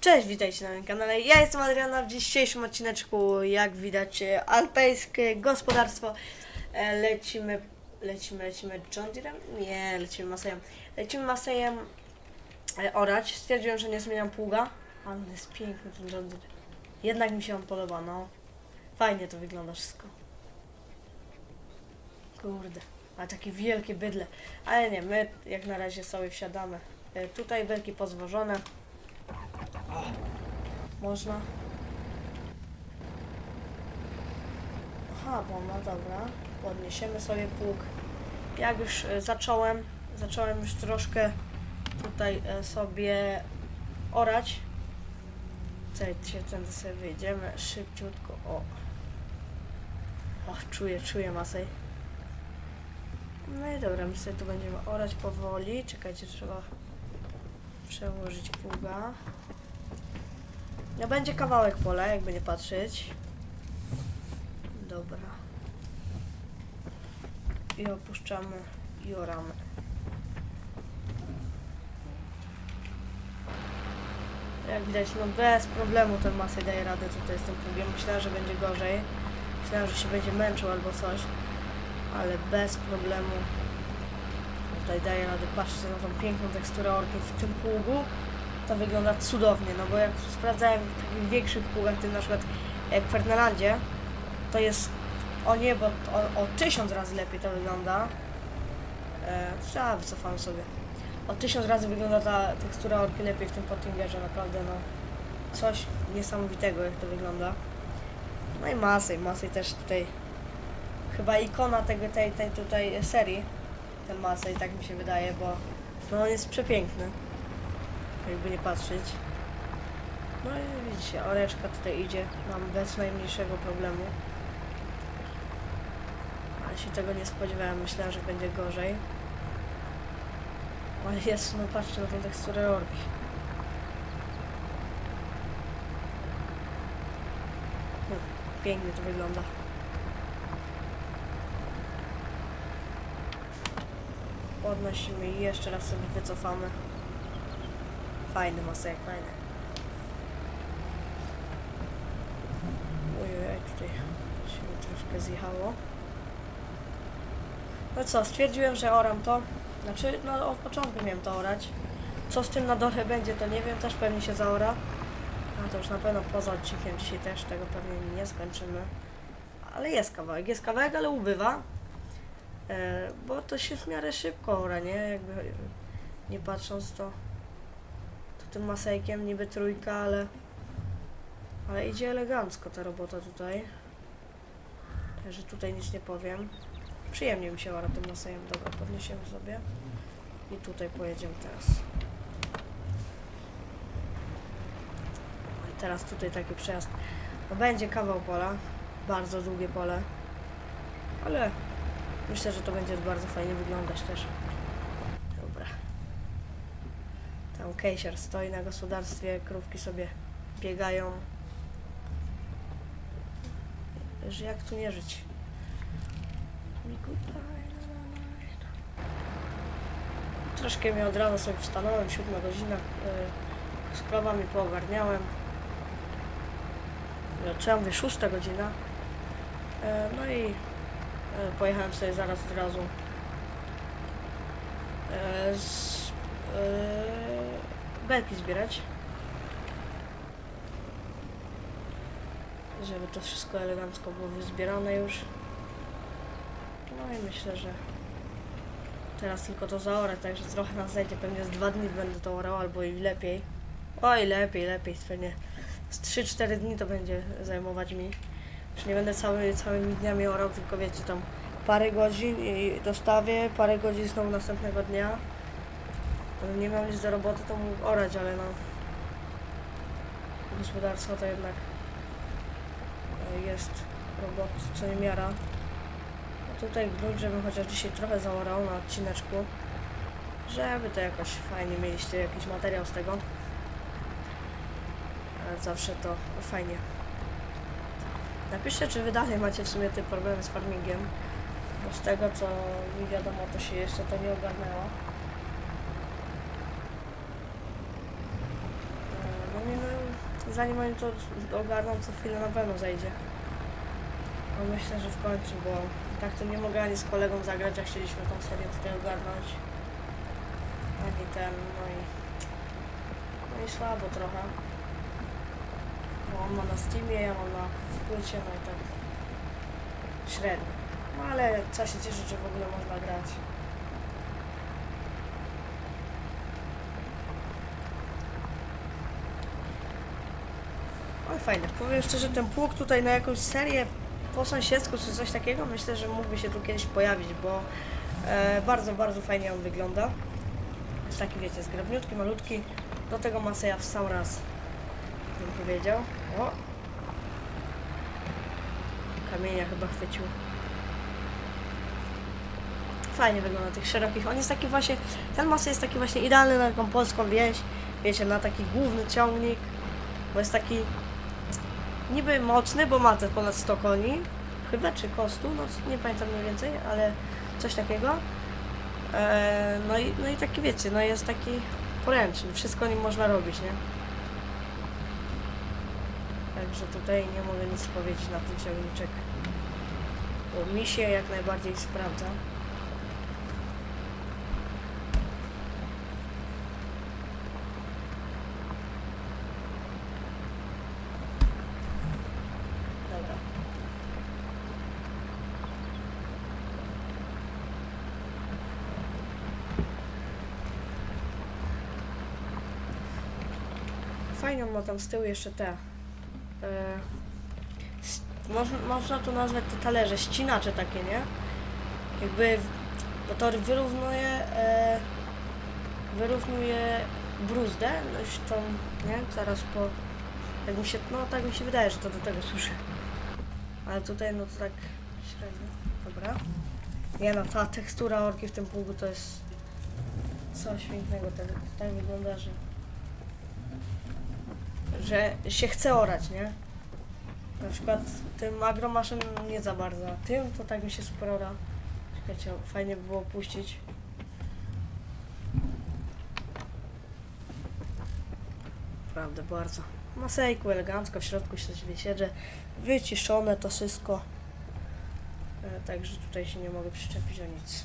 Cześć, witajcie na moim kanale. Ja jestem Adriana. W dzisiejszym odcineczku, jak widać, alpejskie gospodarstwo. E, Lecimy, lecimy, lecimy John Deerem? Nie, lecimy Masejem. Lecimy Masejem e, orać. Stwierdziłem, że nie zmieniam pługa. Ale jest piękny ten John Deere. Jednak mi się on podoba, no. Fajnie to wygląda wszystko. Kurde, a takie wielkie bydle. Ale nie, my jak na razie sobie wsiadamy. E, Tutaj belki pozwożone. Można. Aha, bo no dobra. Podniesiemy sobie pług. Jak już e, zacząłem, zacząłem już troszkę tutaj e, sobie orać. Się tędy sobie wyjdziemy szybciutko. O. O, czuję, czuję masę. No i dobra, my sobie tu będziemy orać powoli. Czekajcie, trzeba przełożyć pługa. No będzie kawałek pola, jakby nie patrzeć. Dobra. I opuszczamy i oramy. Jak widać, no bez problemu ten masę daje radę tutaj z tym pługiem. Myślałem, że będzie gorzej. Myślałem, że się będzie męczył albo coś. Ale bez problemu tutaj daje radę. Patrzcie na tą piękną teksturę orki w tym pługu to wygląda cudownie, no bo jak sprawdzałem w takich większych pługach, tym na przykład jak w Ferdynandzie, to jest o niebo, o, o tysiąc razy lepiej to wygląda. E, trzeba wycofam sobie. O tysiąc razy wygląda ta tekstura orki lepiej w tym Pottingerze, naprawdę no. Coś niesamowitego jak to wygląda. No i Masej, Masej też tutaj chyba ikona tego, tej, tej tutaj serii. Ten Masej, tak mi się wydaje, bo no on jest przepiękny jakby nie patrzeć. No i widzicie, oreczka tutaj idzie, mam bez najmniejszego problemu. Ale się tego nie spodziewałem, myślałem, że będzie gorzej. Ale jest, no patrzcie na tą teksturę orki. Hmm, Pięknie to wygląda. Podnosimy i jeszcze raz sobie wycofamy. Fajny masek, fajny. Ojej, tutaj się troszkę zjechało. No co, stwierdziłem, że oram to. Znaczy, no od początku miałem to orać. Co z tym na dole będzie, to nie wiem, też pewnie się zaora. A to już na pewno poza odcinkiem dzisiaj też tego pewnie nie skończymy. Ale jest kawałek, jest kawałek, ale ubywa. E, bo to się w miarę szybko ora, nie? Jakby nie patrząc to tym masejkiem, niby trójka, ale ale idzie elegancko ta robota tutaj. Także tutaj nic nie powiem. Przyjemnie mi się łara tym masejem. Dobra, podniesiemy sobie. I tutaj pojedziemy teraz. No I teraz tutaj taki przejazd. No będzie kawał pola. Bardzo długie pole. Ale myślę, że to będzie bardzo fajnie wyglądać też. Dobra. Tam Kejsier stoi na gospodarstwie, krówki sobie biegają. Jak tu nie żyć? Troszkę mi od rana sobie wstanąłem, siódma godzina. y, Z krowami poogarniałem. Zaczęłam, mówię, szósta godzina. Y, No i y, pojechałem sobie zaraz od razu y, z yy, belki zbierać. Żeby to wszystko elegancko było wyzbierane już. I myślę, że teraz tylko to zaorę, także trochę nas zejdzie. Pewnie z dwa dni będę to orał, albo i lepiej. Oj, lepiej, lepiej. Pewnie z 3-4 dni to będzie zajmować mi. Już nie będę cały, całymi dniami orał, tylko wiecie, tam parę godzin i dostawię, parę godzin znowu następnego dnia. Nie miał nic do roboty, to mógł orać, ale no... Gospodarstwo to jednak e, jest robot co niemiara. A tutaj gnój, żebym chociaż dzisiaj trochę zaorał na odcineczku, żeby to jakoś fajnie mieliście jakiś materiał z tego. Zawsze to fajnie Napiszcie, czy wy dalej macie w sumie te problemy z farmingiem. Bo z tego, co mi wiadomo, to się jeszcze to nie ogarnęło. E, No nie zanim oni to ogarną, to chwilę na pewno zajdzie. No myślę, że w końcu, bo tak to nie mogę ani z kolegą zagrać, jak chcieliśmy tą serię tutaj ogarnąć. Ani ten, no i... No i słabo trochę. Bo on ma na Steamie, ja mam na płycie, no i tak średnio. No ale co się cieszę, że w ogóle można grać. Ale fajne. Powiem szczerze, ten pług tutaj na jakąś serię po sąsiedzku czy coś takiego, myślę, że mógłby się tu kiedyś pojawić, bo e, bardzo, bardzo fajnie on wygląda. Jest taki, wiecie, zgrabniutki, malutki. Do tego Maseja w sam raz, bym powiedział. O! Kamienia chyba chwycił. Fajnie wygląda tych szerokich. On jest taki właśnie, ten Masej jest taki właśnie idealny na taką polską wieś. Wiecie, na taki główny ciągnik. Bo jest taki niby mocny, bo ma te ponad 100 koni. Chyba, czy kostu, no nie pamiętam mniej więcej, ale coś takiego. Eee, no, i, no i taki wiecie, no jest taki poręczny, wszystko nim można robić, nie? Także tutaj nie mogę nic powiedzieć na ten ciągniczek. Bo mi się jak najbardziej sprawdza. Dobra. Fajnie on ma tam z tyłu jeszcze te. E, można, można to nazwać te talerze, ścinacze takie, nie? Jakby, bo to wyrównuje, e, wyrównuje bruzdę, no już tą, nie? Zaraz po, jak mi się, no tak mi się wydaje, że to do tego służy. Ale tutaj no to tak średnio, dobra. Nie no, ta tekstura orki w tym pługu to jest coś pięknego, tak, tak wygląda, że że się chce orać, nie? Na przykład tym agromaszem nie za bardzo, a tym to tak mi się super ora. Czekajcie, fajnie by było puścić. Prawda, bardzo. Masejku, elegancko, w środku się sobie siedzę, wyciszone to wszystko. E, Także tutaj się nie mogę przyczepić o nic.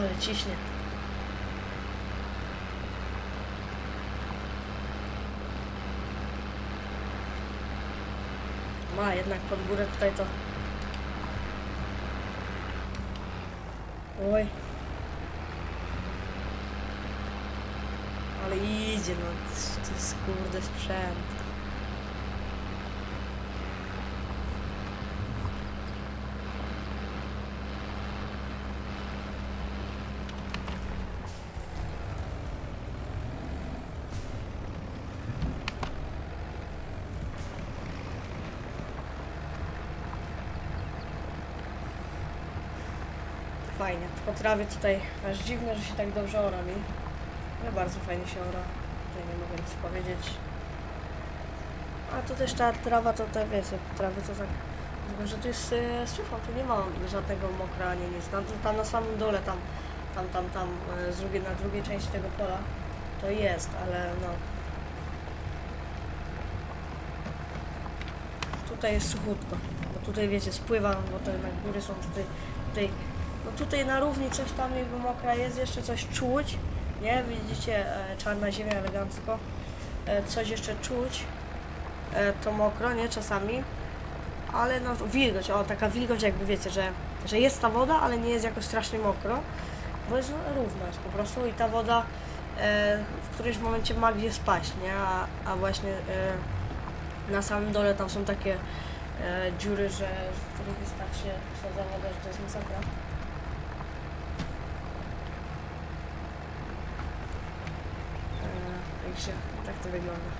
Ale ciśnie. Ma jednak pod górę tutaj to. Oj. Ale idzie, no to jest kurde sprzęt. Trawie tutaj aż dziwne, że się tak dobrze ora mi. Ale bardzo fajnie się ora. Tutaj nie mogę nic powiedzieć. A tu też ta trawa to te wiecie, trawy to tak. Tylko, że tu jest e, sucho, tu nie ma żadnego mokra ani nic. Tam, tam na samym dole, tam, tam, tam, tam e, z drugiej, na drugiej części tego pola to jest, ale no. Tutaj jest suchutko, bo tutaj wiecie, spływa, bo te na góry są tutaj, tutaj tutaj na równi coś tam jakby mokra jest, jeszcze coś czuć, nie? Widzicie, e, czarna ziemia elegancko, e, coś jeszcze czuć, e, to mokro, nie? Czasami, ale no wilgoć, o taka wilgoć jakby wiecie, że, że jest ta woda, ale nie jest jakoś strasznie mokro, bo jest równo jest po prostu i ta woda w którymś momencie ma gdzie spaść, nie? A, a właśnie na samym dole tam są takie dziury, że w których wystarczy co za woda, że to jest masakra. się, tak to wygląda.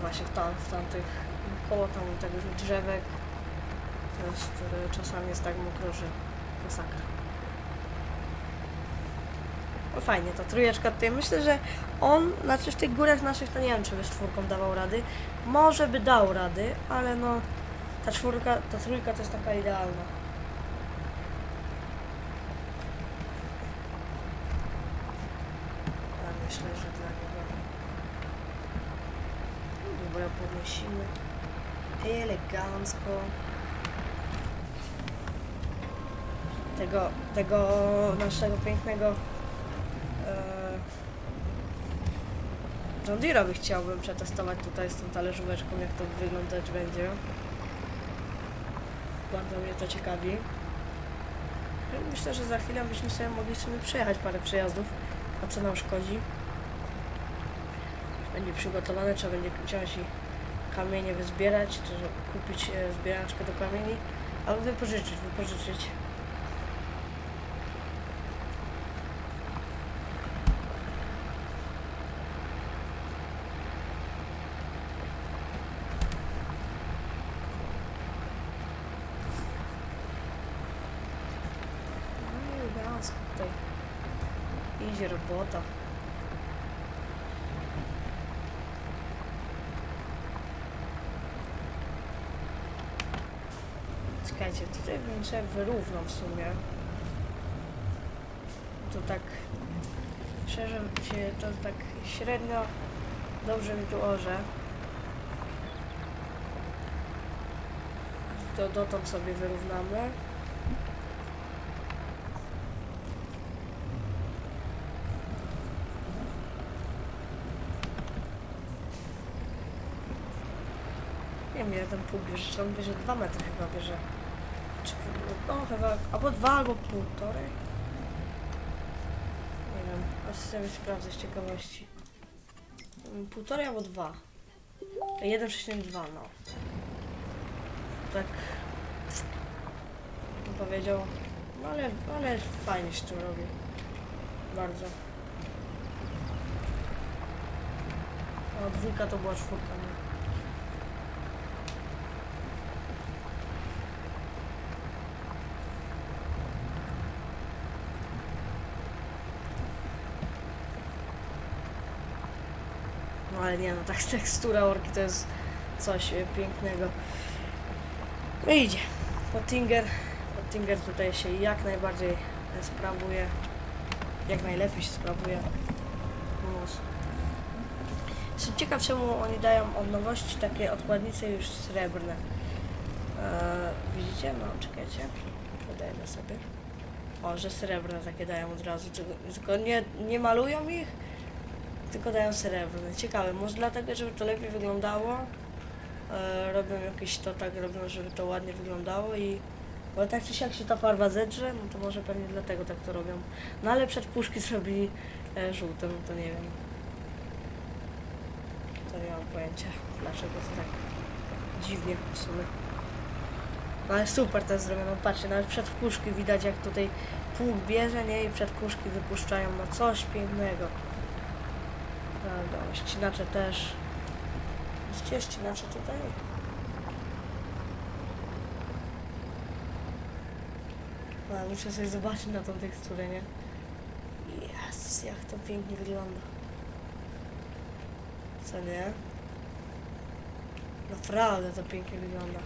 Właśnie w, tam, w tamtych, koło tam tego drzewek, to jest, y, czasami jest tak mokro, że masakra. Fajnie, ta trójeczka tutaj. Myślę, że on, znaczy w tych górach naszych, to nie wiem, czy by z czwórką dawał rady. Może by dał rady, ale no, ta czwórka, ta trójka to jest taka idealna. Ja myślę, że dla niego. Dobra, podnosimy. Elegancko. Tego, tego naszego pięknego e, John Deere'a by chciałbym przetestować tutaj z tą talerzóweczką, jak to wyglądać będzie. Bardzo mnie to ciekawi. Myślę, że za chwilę byśmy sobie mogli sobie przejechać parę przejazdów. A co nam szkodzi? Będzie przygotowane, trzeba będzie wziąć i kamienie wyzbierać, czy kupić e, zbieraczkę do kamieni, albo wypożyczyć, wypożyczyć. No i elegancko tutaj. Idzie robota. Czekajcie, tutaj bym sobie wyrównał w sumie. To tak szczerze się to tak średnio dobrze mi tu orze. To dotąd sobie wyrównamy. Ten pół bierze, czy on bierze 2 metry chyba bierze. Czy, no chyba, albo 2 albo półtorej. Nie wiem, aż sobie sprawdzę z ciekawości. Mm, Półtorej albo 2. 1,2 no. Tak powiedział, no ale, ale fajnie się to robi. Bardzo. O, dwójka to była czwórka, nie? No ale nie no, tak tekstura orki to jest coś e, pięknego. No idzie. Pottinger, Pottinger tutaj się jak najbardziej e, sprawuje. Jak najlepiej się sprawuje. Mus. Jestem ciekaw czemu oni dają od nowości takie odkładnice już srebrne. Eee, widzicie? No czekajcie. Dodajmy sobie. O, że srebrne takie dają od razu. Tylko nie, nie malują ich, tylko dają srebrne. Ciekawe, może dlatego, żeby to lepiej wyglądało. E, robią jakieś to tak, robią, żeby to ładnie wyglądało i bo tak czy siak się ta farba zedrze, no to może pewnie dlatego tak to robią. No ale przed puszki zrobili e, żółte, no to nie wiem. To nie mam pojęcia, dlaczego to tak dziwnie w sumie. No ale super to jest zrobione, patrzcie, nawet przed puszki widać jak tutaj pług bierze, nie? I przed puszki wypuszczają, no coś pięknego. Prawda, ścinacze też. Widzicie ścinacze tutaj? A, muszę sobie zobaczyć na tą teksturę, nie? Jezus, jak to pięknie wygląda. Co nie? Naprawdę to pięknie wygląda.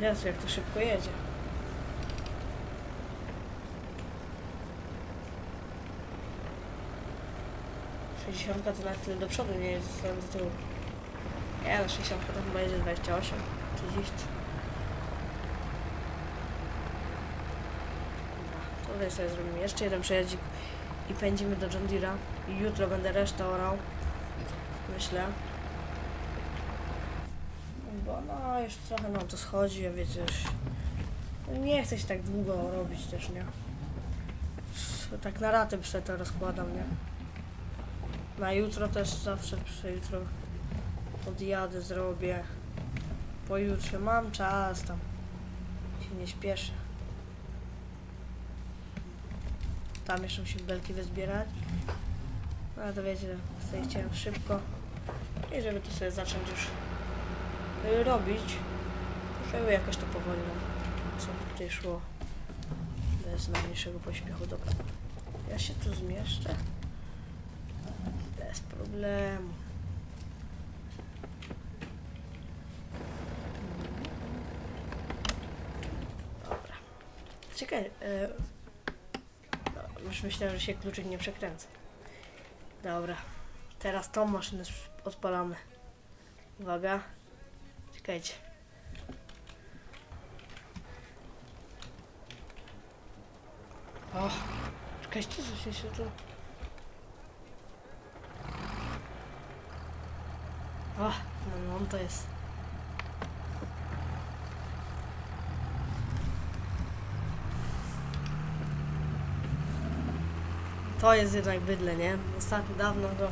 Jezu, jak to szybko jedzie. Sześćdziesiątka to nawet tyle do przodu nie jest, co do tyłu. Nie, no 60 to chyba jedzie 28, 30. Dobra, Tutaj sobie zrobimy jeszcze jeden przejazdzik i pędzimy do John Deere'a. Jutro będę resztę orał. Myślę. Bo no, już trochę nam to schodzi, a wiecie, już nie chcę się tak długo robić też, nie? Tak na raty to rozkładam, nie? Na jutro też zawsze przy jutro podjadę, zrobię. Pojutrze mam czas tam. Się nie śpieszę. Tam jeszcze musimy belki wyzbierać. No ale to wiecie, sobie chciałem szybko. I żeby to sobie zacząć już y, robić. Żeby jakoś to powoli nam sobie tutaj szło. Bez najmniejszego pośpiechu. Dobra. Ja się tu zmieszczę. Bez problemu. Dobra. Czekaj. No, już myślałem, że się kluczyk nie przekręca. Dobra. Teraz tą maszynę sz- odpalamy. Uwaga. Czekajcie. O, czekajcie, że się, się O, no, no to jest... To jest jednak bydle, nie? Ostatnio dawno go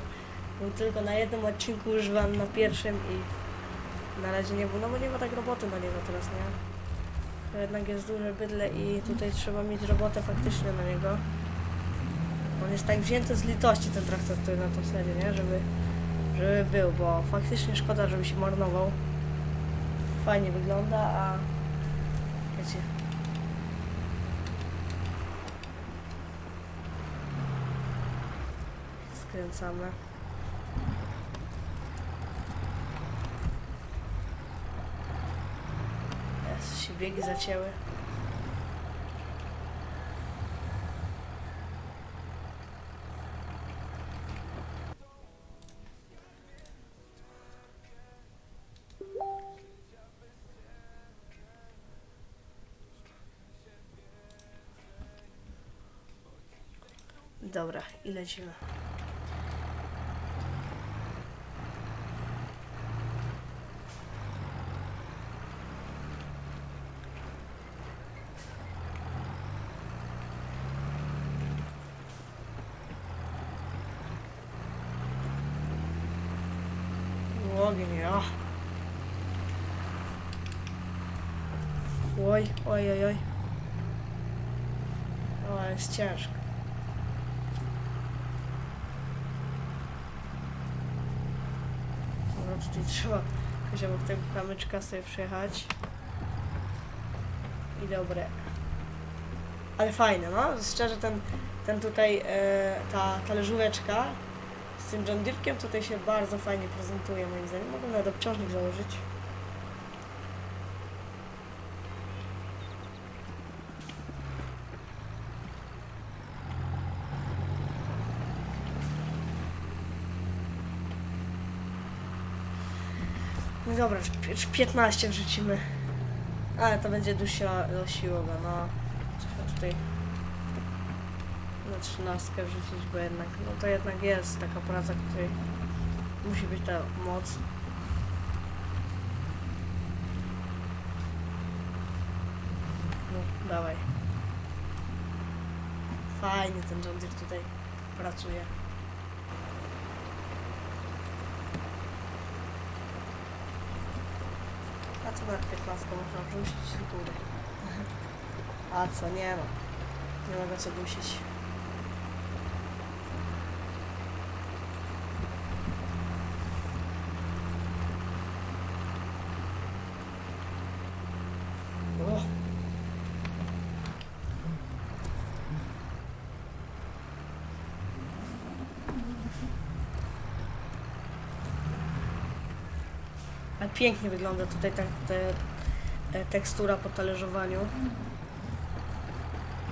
był tylko na jednym odcinku używam na pierwszym i na razie nie było, no bo nie ma tak roboty na niego teraz, nie? To jednak jest duże bydle i tutaj trzeba mieć robotę faktycznie na niego. On jest tak wzięty z litości ten traktor, który na tą serię, nie? Żeby, żeby był, bo faktycznie szkoda, żeby się marnował. Fajnie wygląda, a wiecie, skręcamy. Jest, się biegi zacięły. Dobra, i lecimy. Ogień, ja. Oj, oj, oj, oj. O, jest ciężko. No tutaj trzeba jakoś obok kamyczka sobie przejechać. I dobre. Ale fajne, no. Szczerze ten, ten tutaj, e, ta talerzóweczka z tym John Deere'kiem tutaj się bardzo fajnie prezentuje moim zdaniem. Mogę nawet obciążnik założyć. Dobra, już pi- już 15 wrzucimy. Ale to będzie dość dość siłowe, no. Trzeba tutaj na trzynastkę wrzucić, bo jednak, no to jednak jest taka praca, której musi być ta moc. No, dawaj. Fajnie ten John Deere tutaj pracuje. Co na 15 można wrzucić z góry? A co, nie no. Nie mogę co dusić. O. Ale pięknie wygląda tutaj ta, te, e, tekstura po talerzowaniu.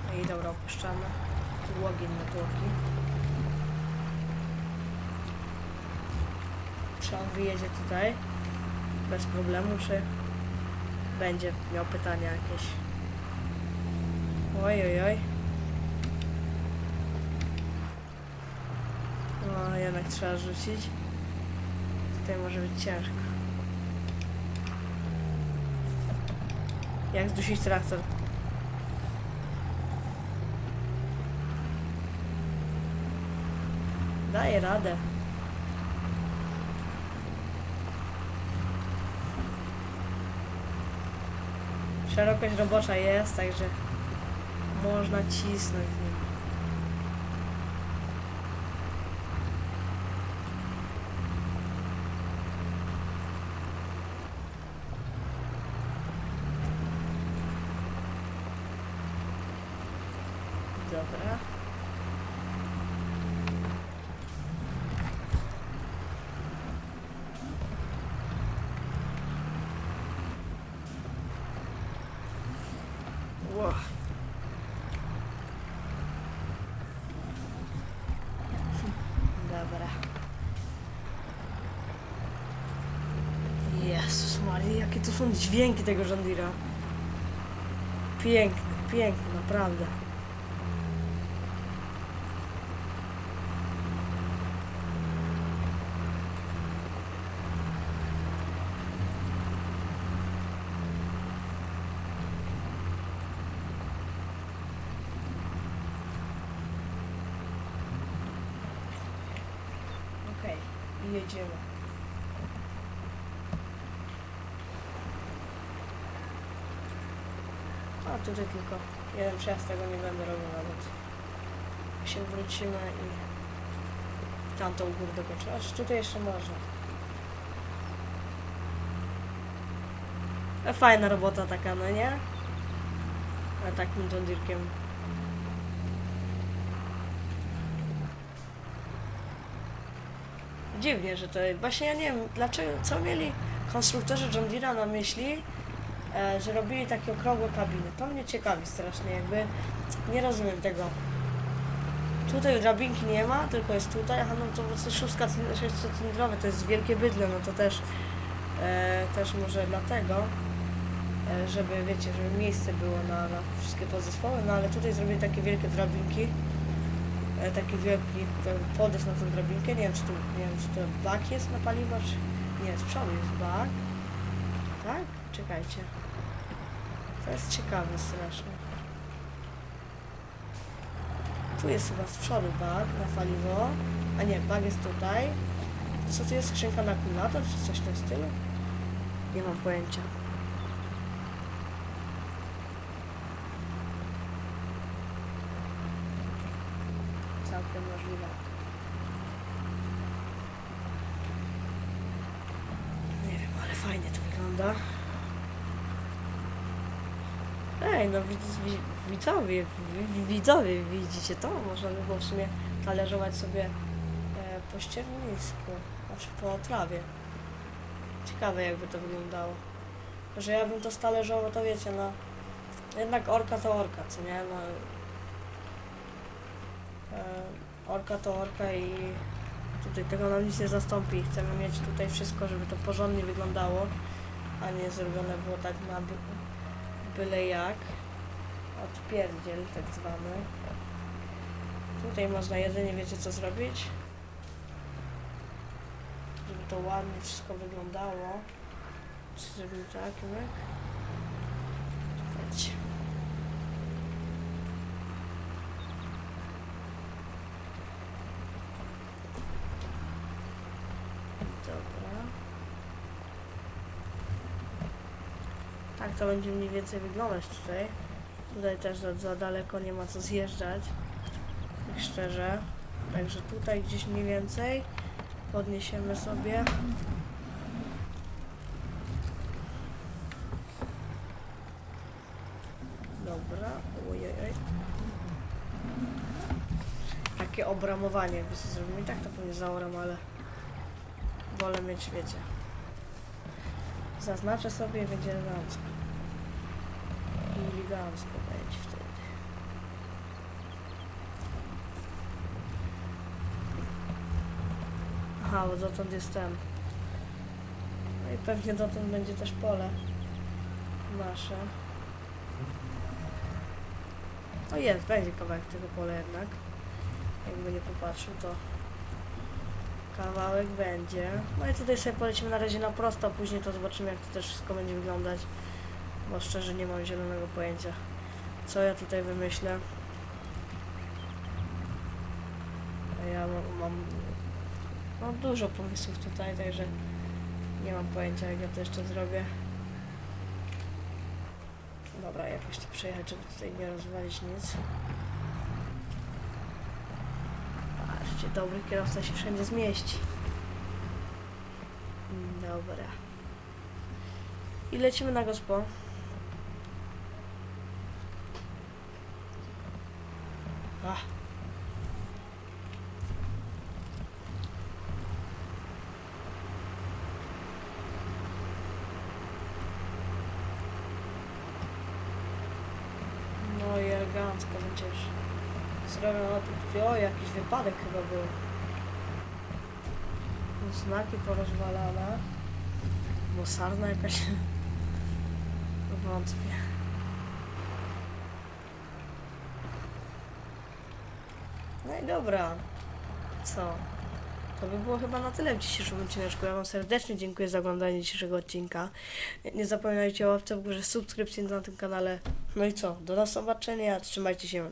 No I dobra, opuszczamy. Tu ogień na tłoki. Czy on wyjedzie tutaj? Bez problemu, czy będzie miał pytania jakieś? Oj, oj, oj. No, jednak trzeba rzucić. Tutaj może być ciężko. Jak zdusić traktor? Daję radę. Szerokość robocza jest, także można cisnąć Ło. Dobra. Jezus Maria, jakie to są dźwięki tego żandira. Piękne, piękne, naprawdę. I jedziemy. A tutaj tylko jeden przejazd, tego nie będę robił nawet. Się wrócimy i tamtą górę dokończymy. Aż tutaj jeszcze można. E, Fajna robota taka, no nie? A takim John Dziwnie, że to właśnie ja nie wiem, dlaczego, co mieli konstruktorzy John Deere'a na myśli, e, że robili takie okrągłe kabiny. To mnie ciekawi strasznie, jakby nie rozumiem tego. Tutaj drabinki nie ma, tylko jest tutaj, aha, no to cylindr- sześciocylindrowe, to jest wielkie bydle, no to też, e, też może dlatego, e, żeby, wiecie, żeby miejsce było na, na wszystkie podzespoły, no ale tutaj zrobili takie wielkie drabinki, e, taki wielki podest na tą drabinkę, nie wiem czy tu, nie wiem czy to bak jest na paliwo, czy, nie, z przodu jest bak, tak? Czekajcie. To jest ciekawe strasznie. Tu jest chyba z przodu bak na paliwo. A nie, bak jest tutaj. Co tu jest? Skrzynka na akumulator czy coś w tym stylu? Nie mam pojęcia. Możliwe. Nie wiem, ale fajnie to wygląda. Ej, no widz- wi- widzowie, wi- widzowie, widzicie to? Można by było w sumie talerzować sobie e, po ściernisku, znaczy po trawie. Ciekawe jakby to wyglądało. Że ja bym to stalerzował, to wiecie, no jednak orka to orka, co nie? No, e, orka to orka i tutaj tego nam nic nie zastąpi. Chcemy mieć tutaj wszystko, żeby to porządnie wyglądało, a nie zrobione było tak na by, byle jak. Odpierdziel tak zwany. Tutaj można jedynie, wiecie co zrobić? Żeby to ładnie wszystko wyglądało. Zrobimy tak, myk? Czekajcie. Dobra. Tak to będzie mniej więcej wyglądać tutaj. Tutaj też za, za daleko nie ma co zjeżdżać. Tak szczerze. Także tutaj gdzieś mniej więcej podniesiemy sobie. Dobra. Ojej. Takie obramowanie jakby sobie zrobimy. I tak to pewnie zaoram, ale wolę mieć, wiecie. Zaznaczę sobie będzie elegancko. Elegancko będzie wtedy. Aha, bo dotąd jest ten. No i pewnie dotąd będzie też pole nasze. No jest, będzie kawałek tego pola jednak. Jakby nie popatrzył, to kawałek będzie. No i tutaj sobie polecimy na razie na prosto, później to zobaczymy jak to też wszystko będzie wyglądać. Bo szczerze nie mam zielonego pojęcia, co ja tutaj wymyślę. Ja mam, mam dużo pomysłów tutaj, także nie mam pojęcia jak ja to jeszcze zrobię. Dobra, jakoś to przejechać, żeby tutaj nie rozwalić nic. Patrzcie, dobry kierowca się wszędzie zmieści. Mm, Dobra. I lecimy na gospo. Ach. No i elegancko będziesz zrobione. O, jakiś wypadek chyba był. Znaki porozwalane. Bo sarna jakaś... Wątpię. No i dobra. Co? To by było chyba na tyle w dzisiejszym odcineczku. Ja Wam serdecznie dziękuję za oglądanie dzisiejszego odcinka. Nie zapominajcie o łapce w górze, subskrypcji na tym kanale. No i co? Do zobaczenia. Trzymajcie się.